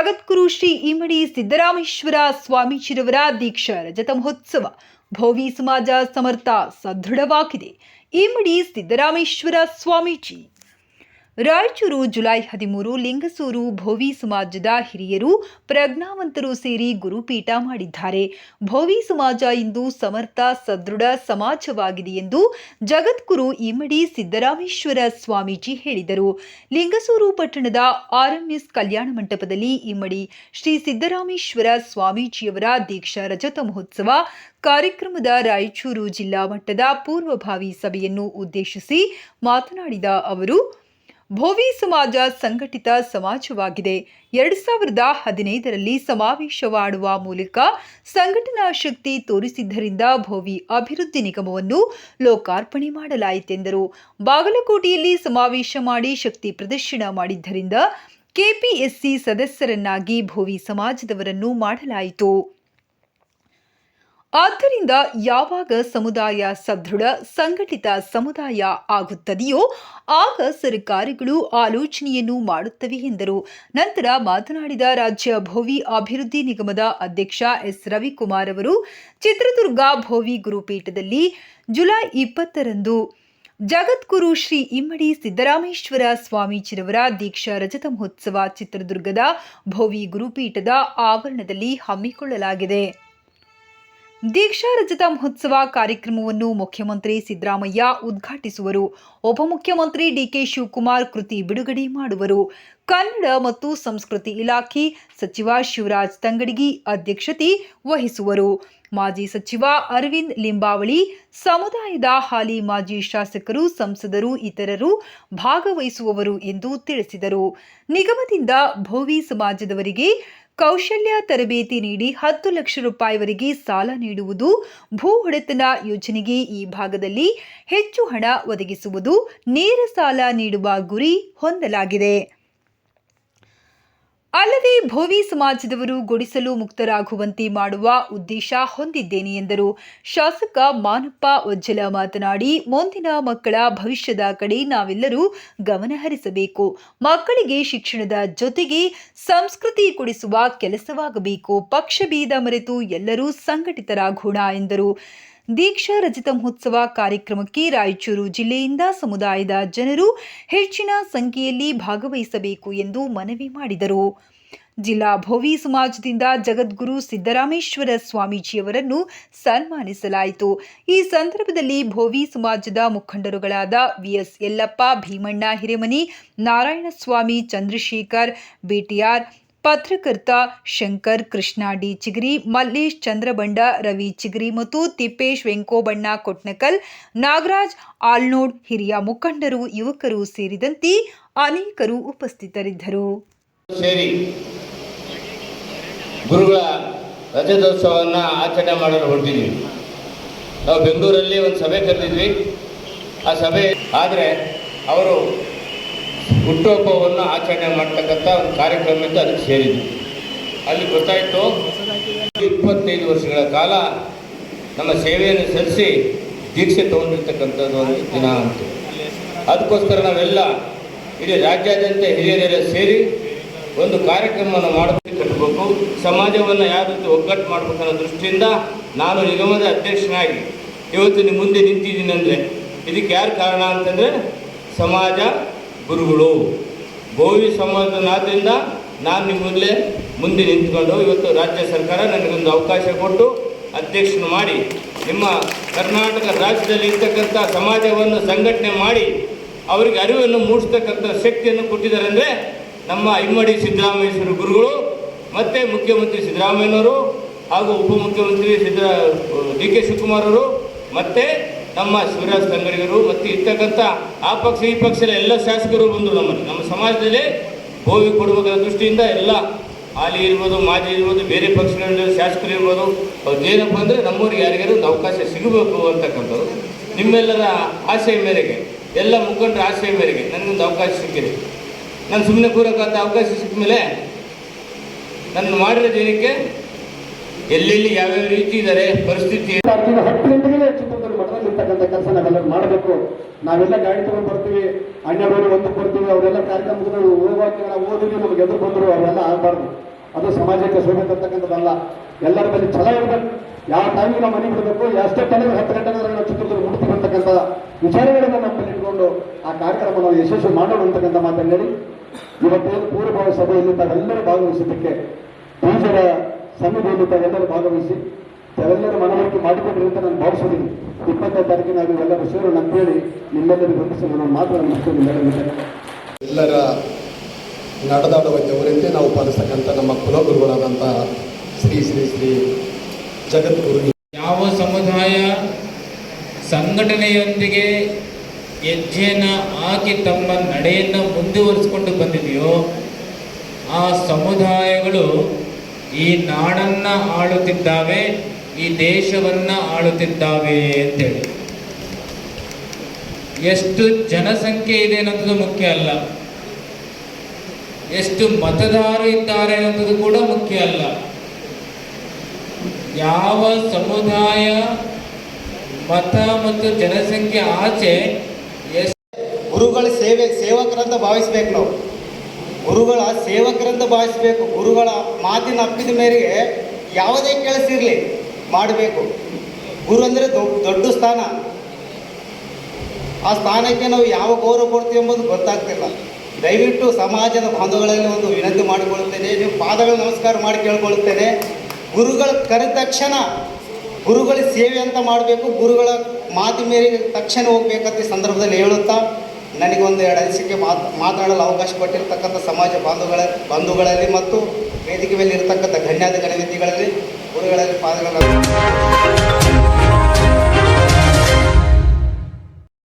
ಜಗದ್ಗುರು ಶ್ರೀ ಇಮಡಿ ಸಿದ್ದರಾಮೇಶ್ವರ ಸ್ವಾಮೀಜಿರವರ ದೀಕ್ಷಾ ರಜತ ಮಹೋತ್ಸವ. ಭೋವಿ ಸಮಾಜ ಸಮರ್ಥ ಸದೃಢವಾಗಿದೆ. ಇಮಡಿ ಸಿದ್ದರಾಮೇಶ್ವರ ಸ್ವಾಮೀಜಿ. ರಾಯಚೂರು ಜುಲೈ ಹದಿಮೂರು ಲಿಂಗಸೂರು ಭೋವಿ ಸಮಾಜದ ಹಿರಿಯರು ಪ್ರಜ್ಞಾವಂತರು ಸೇರಿ ಗುರುಪೀಠ ಮಾಡಿದ್ದಾರೆ. ಭೋವಿ ಸಮಾಜ ಇಂದು ಸಮರ್ಥ, ಸದೃಢ ಸಮಾಜವಾಗಿದೆ ಎಂದು ಜಗದ್ಗುರು ಇಮ್ಮಡಿ ಸಿದ್ದರಾಮೇಶ್ವರ ಸ್ವಾಮೀಜಿ ಹೇಳಿದರು. ಲಿಂಗಸೂರು ಪಟ್ಟಣದ ಆರ್ಎಂಎಸ್ ಕಲ್ಯಾಣ ಮಂಟಪದಲ್ಲಿ ಇಮ್ಮಡಿ ಶ್ರೀ ಸಿದ್ದರಾಮೇಶ್ವರ ಸ್ವಾಮೀಜಿಯವರ ದೀಕ್ಷಾ ರಜತ ಮಹೋತ್ಸವ ಕಾರ್ಯಕ್ರಮದ ರಾಯಚೂರು ಜಿಲ್ಲಾ ಮಟ್ಟದ ಪೂರ್ವಭಾವಿ ಸಭೆಯನ್ನು ಉದ್ದೇಶಿಸಿ ಮಾತನಾಡಿದ ಅವರು ಭೋವಿ ಸಮಾಜ ಸಂಘಟಿತ ಸಮಾಜವಾಗಿದೆ. ಎರಡು ಸಾವಿರದ ಹದಿನೈದರಲ್ಲಿ ಸಮಾವೇಶವಾಡುವ ಮೂಲಕ ಸಂಘಟನಾ ಶಕ್ತಿ ತೋರಿಸಿದ್ದರಿಂದ ಭೋವಿ ಅಭಿವೃದ್ಧಿ ನಿಗಮವನ್ನು ಲೋಕಾರ್ಪಣೆ ಮಾಡಲಾಯಿತೆಂದರು. ಬಾಗಲಕೋಟೆಯಲ್ಲಿ ಸಮಾವೇಶ ಮಾಡಿ ಶಕ್ತಿ ಪ್ರದರ್ಶನ ಮಾಡಿದ್ದರಿಂದ ಕೆಪಿಎಸ್ಸಿ ಸದಸ್ಯರನ್ನಾಗಿ ಭೋವಿ ಸಮಾಜದವರನ್ನು ಮಾಡಲಾಯಿತು. ಆದ್ದರಿಂದ ಯಾವಾಗ ಸಮುದಾಯ ಸದೃಢ, ಸಂಘಟಿತ ಸಮುದಾಯ ಆಗುತ್ತದೆಯೋ ಆಗ ಸರ್ಕಾರಗಳು ಆಲೋಚನೆಯನ್ನು ಮಾಡುತ್ತವೆ ಎಂದರು. ನಂತರ ಮಾತನಾಡಿದ ರಾಜ್ಯ ಭೋವಿ ಅಭಿವೃದ್ಧಿ ನಿಗಮದ ಅಧ್ಯಕ್ಷ ಎಸ್. ರವಿಕುಮಾರ್ ಅವರು, ಚಿತ್ರದುರ್ಗ ಭೋವಿ ಗುರುಪೀಠದಲ್ಲಿ ಜುಲೈ ಇಪ್ಪತ್ತರಂದು ಜಗದ್ಗುರು ಶ್ರೀ ಇಮ್ಮಡಿ ಸಿದ್ದರಾಮೇಶ್ವರ ಸ್ವಾಮೀಜಿರವರ ದೀಕ್ಷಾ ರಜತ ಮಹೋತ್ಸವ ಚಿತ್ರದುರ್ಗದ ಭೋವಿ ಗುರುಪೀಠದ ಆವರಣದಲ್ಲಿ ಹಮ್ಮಿಕೊಳ್ಳಲಾಗಿದೆ. ದೀಕ್ಷಾ ರಜತ ಮಹೋತ್ಸವ ಕಾರ್ಯಕ್ರಮವನ್ನು ಮುಖ್ಯಮಂತ್ರಿ ಸಿದ್ದರಾಮಯ್ಯ ಉದ್ಘಾಟಿಸುವರು. ಉಪಮುಖ್ಯಮಂತ್ರಿ ಡಿಕೆ ಶಿವಕುಮಾರ್ ಕೃತಿ ಬಿಡುಗಡೆ ಮಾಡುವರು. ಕನ್ನಡ ಮತ್ತು ಸಂಸ್ಕೃತಿ ಇಲಾಖೆ ಸಚಿವ ಶಿವರಾಜ್ ತಂಗಡಗಿ ಅಧ್ಯಕ್ಷತೆ ವಹಿಸುವರು. ಮಾಜಿ ಸಚಿವ ಅರವಿಂದ್ ಲಿಂಬಾವಳಿ, ಸಮುದಾಯದ ಹಾಲಿ ಮಾಜಿ ಶಾಸಕರು, ಸಂಸದರು, ಇತರರು ಭಾಗವಹಿಸುವವರು ಎಂದು ತಿಳಿಸಿದರು. ನಿಗಮದಿಂದ ಭೋವಿ ಸಮಾಜದವರಿಗೆ ಕೌಶಲ್ಯ ತರಬೇತಿ ನೀಡಿ ಹತ್ತು ಲಕ್ಷ ರೂಪಾಯಿವರೆಗೆ ಸಾಲ ನೀಡುವುದು ಭೂ ಒಡೆತನ ಯೋಜನೆಗೆ ಈ ಭಾಗದಲ್ಲಿ ಹೆಚ್ಚು ಹಣ ಒದಗಿಸುವುದು ನೇರ ಸಾಲ ನೀಡುವ ಗುರಿ ಹೊಂದಲಾಗಿದೆ. ಅಲ್ಲದೆ ಭೋವಿ ಸಮಾಜದವರು ಗುಡಿಸಲು ಮುಕ್ತರಾಗುವಂತೆ ಮಾಡುವ ಉದ್ದೇಶ ಹೊಂದಿದ್ದೇನೆ ಎಂದರು. ಶಾಸಕ ಮಾನಪ್ಪ ಒಜ್ಜಲ ಮಾತನಾಡಿ, ಮುಂದಿನ ಮಕ್ಕಳ ಭವಿಷ್ಯದ ಕಡೆ ನಾವೆಲ್ಲರೂ ಗಮನಹರಿಸಬೇಕು ಮಕ್ಕಳಿಗೆ ಶಿಕ್ಷಣದ ಜೊತೆಗೆ ಸಂಸ್ಕೃತಿ ಕೊಡಿಸುವ ಕೆಲಸವಾಗಬೇಕು. ಪಕ್ಷಭೇದ ಮರೆತು ಎಲ್ಲರೂ ಸಂಘಟಿತರಾಗೋಣ ಎಂದರು. ದೀಕ್ಷಾ ರಚಿತ ಮಹೋತ್ಸವ ಕಾರ್ಯಕ್ರಮಕ್ಕೆ ರಾಯಚೂರು ಜಿಲ್ಲೆಯಿಂದ ಸಮುದಾಯದ ಜನರು ಹೆಚ್ಚಿನ ಸಂಖ್ಯೆಯಲ್ಲಿ ಭಾಗವಹಿಸಬೇಕು ಎಂದು ಮನವಿ ಮಾಡಿದರು. ಜಿಲ್ಲಾ ಭೋವಿ ಸಮಾಜದಿಂದ ಜಗದ್ಗುರು ಸಿದ್ದರಾಮೇಶ್ವರ ಸ್ವಾಮೀಜಿಯವರನ್ನು ಸನ್ಮಾನಿಸಲಾಯಿತು. ಈ ಸಂದರ್ಭದಲ್ಲಿ ಭೋವಿ ಸಮಾಜದ ಮುಖಂಡರುಗಳಾದ ವಿಎಸ್ ಯಲ್ಲಪ್ಪ ಭೀಮಣ್ಣ ಹಿರೇಮನಿ, ನಾರಾಯಣಸ್ವಾಮಿ, ಚಂದ್ರಶೇಖರ್ ಬಿಟಿಆರ್ ಪತ್ರಕರ್ತ ಶಂಕರ್, ಕೃಷ್ಣ ಡಿ ಚಿಗರಿ, ಮಲ್ಲೇಶ್ ಚಂದ್ರಬಂಡ, ರವಿ ಚಿಗರಿ ಮತ್ತು ತಿಪ್ಪೇಶ್ ವೆಂಕೋಬಣ್ಣ ಕೊಟ್ನಕಲ್, ನಾಗರಾಜ್ ಆಲ್ನೋಡ್ ಹಿರಿಯ ಮುಖಂಡರು, ಯುವಕರು ಸೇರಿದಂತೆ ಅನೇಕರು ಉಪಸ್ಥಿತರಿದ್ದರು. ಗುರುಗಳ ಆಚರಣೆ ಮಾಡಲು ನಾವು ಬೆಂಗಳೂರಲ್ಲಿ ಒಂದು ಸಭೆ ಕರೆದಿದ್ವಿ. ಆ ಸಭೆ ಆದರೆ ಅವರು ಹುಟ್ಟುಹಬ್ಬವನ್ನು ಆಚರಣೆ ಮಾಡ್ತಕ್ಕಂಥ ಒಂದು ಕಾರ್ಯಕ್ರಮ ಇತ್ತು ಅದಕ್ಕೆ ಸೇರಿದ್ವಿ. ಅಲ್ಲಿ ಗೊತ್ತಾಯಿತು, ಇಪ್ಪತ್ತೈದು ವರ್ಷಗಳ ಕಾಲ ನಮ್ಮ ಸೇವೆಯನ್ನು ಸಲ್ಲಿಸಿ ದೀಕ್ಷೆ ತಗೊಂಡಿರ್ತಕ್ಕಂಥದ್ದು ಒಂದು ದಿನ ಅಂತ. ಅದಕ್ಕೋಸ್ಕರ ನಾವೆಲ್ಲ ಇಡೀ ರಾಜ್ಯಾದ್ಯಂತ ಹಿರಿಯರೆಲ್ಲ ಸೇರಿ ಒಂದು ಕಾರ್ಯಕ್ರಮವನ್ನು ಮಾಡಬೇಕು ಕಟ್ಟಬೇಕು. ಸಮಾಜವನ್ನು ಯಾವ ರೀತಿ ಒಗ್ಗಟ್ಟು ಮಾಡಬೇಕು ಅನ್ನೋ ದೃಷ್ಟಿಯಿಂದ ನಾನು ನಿಗಮದ ಅಧ್ಯಕ್ಷನಾಗಿ ಇವತ್ತು ನಿಮ್ಮ ಮುಂದೆ ನಿಂತಿದ್ದೀನಿ ಅಂದರೆ ಇದಕ್ಕೆ ಯಾರು ಕಾರಣ ಅಂತಂದರೆ ಸಮಾಜ ಗುರುಗಳು ಗೋವಿ ನಾದಿಂದ ನಾನು ನಿಮ್ಮ ಮುಂದೆ ನಿಂತ್ಕೊಂಡು ಇವತ್ತು ರಾಜ್ಯ ಸರ್ಕಾರ ನನಗೊಂದು ಅವಕಾಶ ಕೊಟ್ಟು ಅಧ್ಯಕ್ಷನ ಮಾಡಿ, ನಿಮ್ಮ ಕರ್ನಾಟಕ ರಾಜ್ಯದಲ್ಲಿ ಇರ್ತಕ್ಕಂಥ ಸಮಾಜವನ್ನು ಸಂಘಟನೆ ಮಾಡಿ, ಅವರಿಗೆ ಅರಿವನ್ನು ಮೂಡಿಸ್ತಕ್ಕಂಥ ಶಕ್ತಿಯನ್ನು ಕೊಟ್ಟಿದ್ದಾರೆ ಅಂದರೆ ನಮ್ಮ ಇಮ್ಮಡಿ ಸಿದ್ದರಾಮೇಶ್ವರ ಗುರುಗಳು, ಮತ್ತು ಮುಖ್ಯಮಂತ್ರಿ ಸಿದ್ದರಾಮಯ್ಯನವರು ಹಾಗೂ ಉಪಮುಖ್ಯಮಂತ್ರಿ ಸಿದ್ದ, ಡಿ ಕೆ ಶಿವಕುಮಾರ್ ಅವರು, ಮತ್ತು ನಮ್ಮ ಶಿವರಾಜ್ ತಂಗಡಿಗರು ಮತ್ತು ಇರ್ತಕ್ಕಂಥ ಆ ಪಕ್ಷ, ಈ ಪಕ್ಷದ ಎಲ್ಲ ಶಾಸಕರು ಬಂದರು ನಮ್ಮಲ್ಲಿ ನಮ್ಮ ಸಮಾಜದಲ್ಲಿ ಹೋಗಿ ಕೊಡಬೇಕಾದ ದೃಷ್ಟಿಯಿಂದ ಎಲ್ಲ ಹಾಲಿ ಇರ್ಬೋದು, ಮಾಜಿ ಇರ್ಬೋದು, ಬೇರೆ ಪಕ್ಷಗಳಲ್ಲಿ ಶಾಸಕರು ಇರ್ಬೋದು, ಅವ್ರು ಏನಪ್ಪ ಅಂದರೆ ನಮ್ಮೂರಿಗೆ ಯಾರಿಗಾರು ಒಂದು ಅವಕಾಶ ಸಿಗಬೇಕು ಅಂತಕ್ಕಂಥದ್ದು ನಿಮ್ಮೆಲ್ಲರ ಆಶಯ ಮೇರೆಗೆ, ಎಲ್ಲ ಮುಖಂಡರ ಆಶಯ ಮೇರೆಗೆ ನನಗೊಂದು ಅವಕಾಶ ಸಿಕ್ಕಿದೆ. ನಾನು ಸುಮ್ಮನೆ ಕೂರಕ್ಕಂಥ ಅವಕಾಶ ಸಿಕ್ಕ ಮೇಲೆ ನನ್ನ ಮಾಡಿರೋದೇನಕ್ಕೆ ಎಲ್ಲೆಲ್ಲಿ ಯಾವ್ಯಾವ ರೀತಿ ಇದ್ದಾರೆ, ಪರಿಸ್ಥಿತಿ ಇರ್ತಕ್ಕಂಥ ಕೆಲಸ ನಾವೆಲ್ಲರೂ ಮಾಡಬೇಕು. ನಾವೆಲ್ಲ ಗಾಡಿ ತಗೊಂಡು ಬರ್ತೀವಿ ಅಣ್ಣವರು ಒಂದು ಕೊಡ್ತೀವಿ ಅವರೆಲ್ಲ ಕಾರ್ಯಕ್ರಮಗಳು ಹೋಗುವಾಗ ನಾವು ಓದಿದ್ವಿ ನಮ್ಗೆ ಎದುರು ಬಂದರು, ಅವರೆಲ್ಲ ಆಗಬಾರ್ದು. ಅದು ಸಮಾಜಕ್ಕೆ ಶೋಭೆ ತರ್ತಕ್ಕಂಥದ್ದಲ್ಲ ಎಲ್ಲರ ಮೇಲೆ ಛಲ ಇರಬೇಕು. ಯಾವ ಟೈಮಿಗೆ ನಾವು ಮನೆ ಬಿಡಬೇಕು ಎಷ್ಟೇ ಟೈಮಿಗೆ ಹತ್ತು ಗಂಟೆ ನಾವು ಚಿತ್ರದುರ್ಗ ಮುಡ್ತೀವಿ ಅಂತಕ್ಕಂಥ ವಿಚಾರಗಳನ್ನು ನಮ್ಮಲ್ಲಿ ಇಟ್ಕೊಂಡು ಆ ಕಾರ್ಯಕ್ರಮ ನಾವು ಯಶಸ್ವಿ ಮಾಡೋಣ ಅಂತಕ್ಕಂಥ ಮಾತನ್ನು ಹೇಳಿ. ಇವತ್ತೇನು ಪೂರ್ವಭಾವಿ ಸಭೆಯಲ್ಲಿ ತಾವೆಲ್ಲರೂ ಭಾಗವಹಿಸಿದ್ದಕ್ಕೆ ಬೀಜರ ಸನ್ನಿಧಿಯಲ್ಲಿ ತಾವೆಲ್ಲರೂ ಭಾಗವಹಿಸಿ ತಾವೆಲ್ಲರೂ ಮನವರಿಕೆ ಮಾಡಿಕೊಂಡ್ರಿ ಅಂತ ನಾನು ಭಾವಿಸಿದ್ದೀನಿ ಇಪ್ಪತ್ತನೇ ತಾರೀಕಿನ ನಾವು ಎಲ್ಲರೂ ಸೇರೋಣ ಹೇಳಿ ನಿಮ್ಮೆಲ್ಲರಿಗೂ ವಂದಿಸಿ ನಾನು ಮಾತನ್ನು ಮುಗಿಸ್ತೀನಿ ನಿಮ್ಮೆಲ್ಲರಿಗೂ ಎಲ್ಲರ ನಡೆದಾಡುವ ದೇವರಂತೆ ನಾವು ಪಾಲಿಸ್ತಕ್ಕಂಥ ನಮ್ಮ ಕುಲಗುರುಗಳಾದಂಥ ಶ್ರೀ ಶ್ರೀ ಶ್ರೀ ಜಗದ್ಗುರು ಯಾವ ಸಮುದಾಯ ಸಂಘಟನೆಯೊಂದಿಗೆ ಹೆಜ್ಜೆಯನ್ನು ಹಾಕಿ ತಮ್ಮ ನಡೆಯನ್ನು ಮುಂದುವರಿಸಿಕೊಂಡು ಬಂದಿದೆಯೋ ಆ ಸಮುದಾಯಗಳು ಈ ನಾಡನ್ನು ಆಳುತ್ತಿದ್ದಾವೆ. ಈ ದೇಶವನ್ನು ಆಳುತ್ತಿದ್ದಾವೆ ಅಂತೇಳಿ. ಎಷ್ಟು ಜನಸಂಖ್ಯೆ ಇದೆ ಅನ್ನೋದು ಮುಖ್ಯ ಅಲ್ಲ. ಎಷ್ಟು ಮತದಾರರು ಇದ್ದಾರೆ ಅನ್ನೋದು ಕೂಡ ಮುಖ್ಯ ಅಲ್ಲ. ಯಾವ ಸಮುದಾಯ, ಮತ ಮತ್ತು ಜನಸಂಖ್ಯೆ ಆಚೆ ಗುರುಗಳ ಸೇವೆ, ಸೇವಕರಂತ ಭಾವಿಸ್ಬೇಕು ನಾವು. ಗುರುಗಳ ಸೇವಕರಂತ ಭಾವಿಸ್ಬೇಕು. ಗುರುಗಳ ಮಾತಿನ ಅಪ್ಪಿದ ಮೇರೆಗೆ ಯಾವುದೇ ಕೆಲಸ ಇರಲಿ. ಮಾಡಬೇಕು. ಗುರು ಅಂದರೆ ದೊಡ್ಡ ಸ್ಥಾನ. ಆ ಸ್ಥಾನಕ್ಕೆ ನಾವು ಯಾವ ಗೌರವ ಕೊಡ್ತೀವಿ ಎಂಬುದು ಗೊತ್ತಾಗ್ತಿಲ್ಲ. ದಯವಿಟ್ಟು ಸಮಾಜದ ಬಾಂಧವಗಳಲ್ಲಿ ಒಂದು ವಿನಂತಿ ಮಾಡಿಕೊಳ್ಳುತ್ತೇನೆ. ನೀವು ಪಾದಗಳ ನಮಸ್ಕಾರ ಮಾಡಿ ಕೇಳ್ಕೊಳ್ಳುತ್ತೇನೆ. ಗುರುಗಳ ಕರೆದ ತಕ್ಷಣ ಗುರುಗಳ ಸೇವೆ ಅಂತ ಮಾಡಬೇಕು. ಗುರುಗಳ ಮಾತು ಮೇರೆಗೆ ತಕ್ಷಣ ಹೋಗ್ಬೇಕಂತ ಈ ಸಂದರ್ಭದಲ್ಲಿ ಹೇಳುತ್ತಾ, ನನಗೆ ಒಂದು ಎರಡು ಅನಿಸಿಕೆ ಮಾತು, ಮಾತನಾಡಲು ಅವಕಾಶ ಕೊಟ್ಟಿರ್ತಕ್ಕಂಥ ಸಮಾಜ ಬಾಂಧವಗಳ, ಬಂಧುಗಳಲ್ಲಿ ಮತ್ತು ವೇದಿಕೆ ಮೇಲೆ ಇರತಕ್ಕಂಥ ಗಣ್ಯಾದ ಗಣವಿದ್ಯಗಳಲ್ಲಿ ಗುರುಗಳಲ್ಲಿ ಪಾದಗಳ